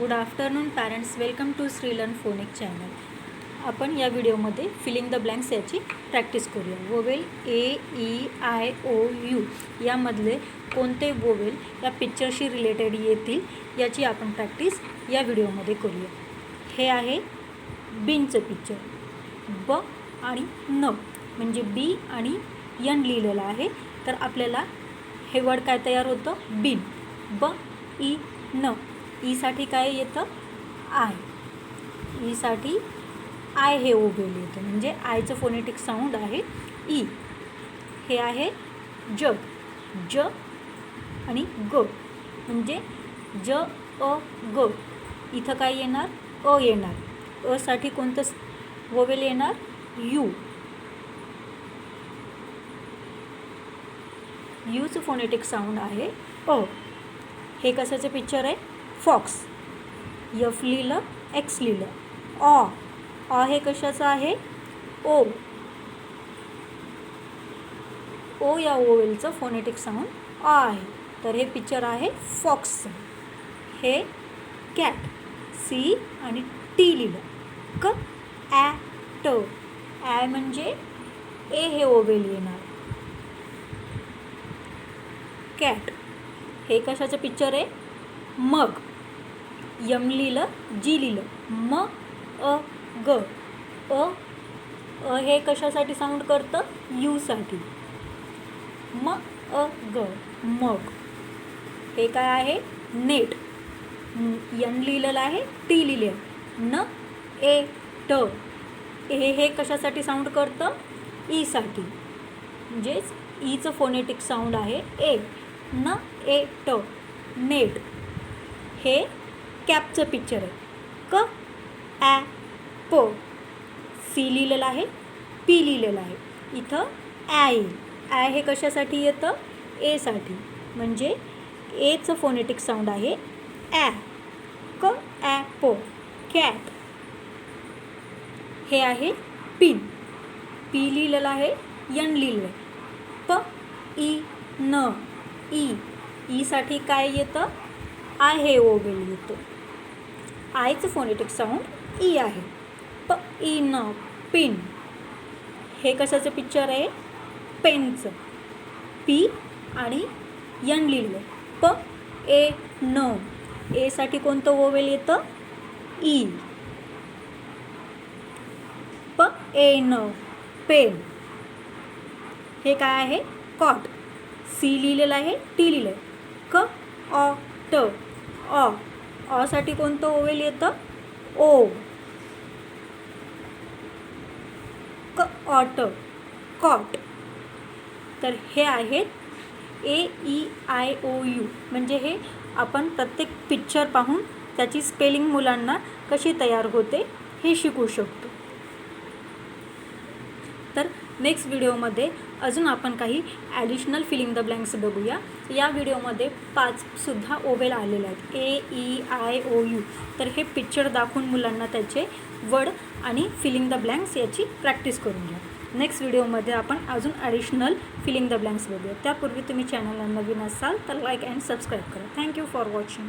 Good afternoon parents welcome to Shreelan phonic channel आपण या व्हिडिओमध्ये फिलिंग द ब्लँक्स याची प्रॅक्टिस करूया. Vowel A E I O U यामधले कोणते वोवेल या पिक्चरशी रिलेटेड येतील याची आपण प्रॅक्टिस या व्हिडिओमध्ये करूया. हे आहे बिनचं पिक्चर ब आणि न म्हणजे बी आणि यन लिहिलेलं आहे. तर आपल्याला हे वर्ड काय तयार होतं? बिन ब ई न ईसाठी काय येतं? आय. ईसाठी आय हे ओबेल येतं. म्हणजे आयचं फोनेटिक साऊंड आहे ई. हे आहे ज. ज आणि ग. म्हणजे ज अ ग. इथं काय येणार? अ येणार. असाठी कोणतं वोवेल येणार? यू. यूचं फोनेटिक साऊंड आहे अ. हे कशाचं पिक्चर आहे? फॉक्स. यफ लिहिलं एक्स लिहिलं. ऑ ऑ हे कशाचं आहे? ओ. ओ या ओवेलचं फोनेटिक साऊंड ऑ आहे. तर हे पिक्चर आहे फॉक्सचं. हे कॅट सी आणि टी लिहिलं. क. ॲ. ट. ॲ म्हणजे ए हे ओवेल येणार. कॅट हे कशाचं पिक्चर आहे? मग. यम लिहिलं जी लिहिलं म अ ग. अ अ हे कशासाठी साऊंड करतं? यूसाठी म अ ग. मग. हे काय आहे? नेट. यम लिहिलेलं आहे टी लिहिले न ए ट. हे हे कशासाठी साऊंड करतं? ईसाठी म्हणजेच ईचं फोनेटिक साऊंड आहे ए. न ए ट. नेट. हे कॅपचं पिक्चर आहे. क ॲ प. सी लिहिलेलं आहे पी लिहिलेलं आहे. इथं ॲ येईल. ॲ हे कशासाठी येतं? एसाठी म्हणजे एचं फोनेटिक साऊंड आहे ॲ. क ॲ प. कॅट हे आहे पिन. पी लिहिलेलं आहे यन लिहिलं आहे प ई न ई. ईसाठी काय येतं? आय हे ओवेल येतं आयचं फोनेटिक साऊंड ई आहे. प ई न पिन हे कशाचं पिक्चर आहे? पेनचं पी आणि यन लिहिलं प ए न. एसाठी कोणतं ओवेल येतं? ई प ए न. पेन हे काय आहे? कॉट सी लिहिलेलं आहे टी लिहिलं आहे क ऑ ट. ऑ ऑसाठी कोणतं ओवेल येतं? ओ. क ऑट कॉट. तर हे आहेत A E I O U. म्हणजे हे आपण प्रत्येक पिक्चर पाहून त्याची स्पेलिंग मुलांना कशी तयार होते हे शिकू शकतो. तर नेक्स्ट व्हिडिओमध्ये अजून आपण काही ॲडिशनल फिलिंग द ब्लँक्स बघूया. या व्हिडिओमध्ये पाचसुद्धा ओवेल आलेले आहेत. A E I O U तर हे पिक्चर दाखवून मुलांना त्याचे वड आणि फिलिंग द ब्लँक्स याची प्रॅक्टिस करून घ्या. नेक्स्ट व्हिडिओमध्ये आपण अजून ॲडिशनल फिलिंग द ब्लँक्स बघूया. त्यापूर्वी तुम्ही चॅनलला नवीन असाल तर लाईक अँड सबस्क्राईब करा. Thank you for watching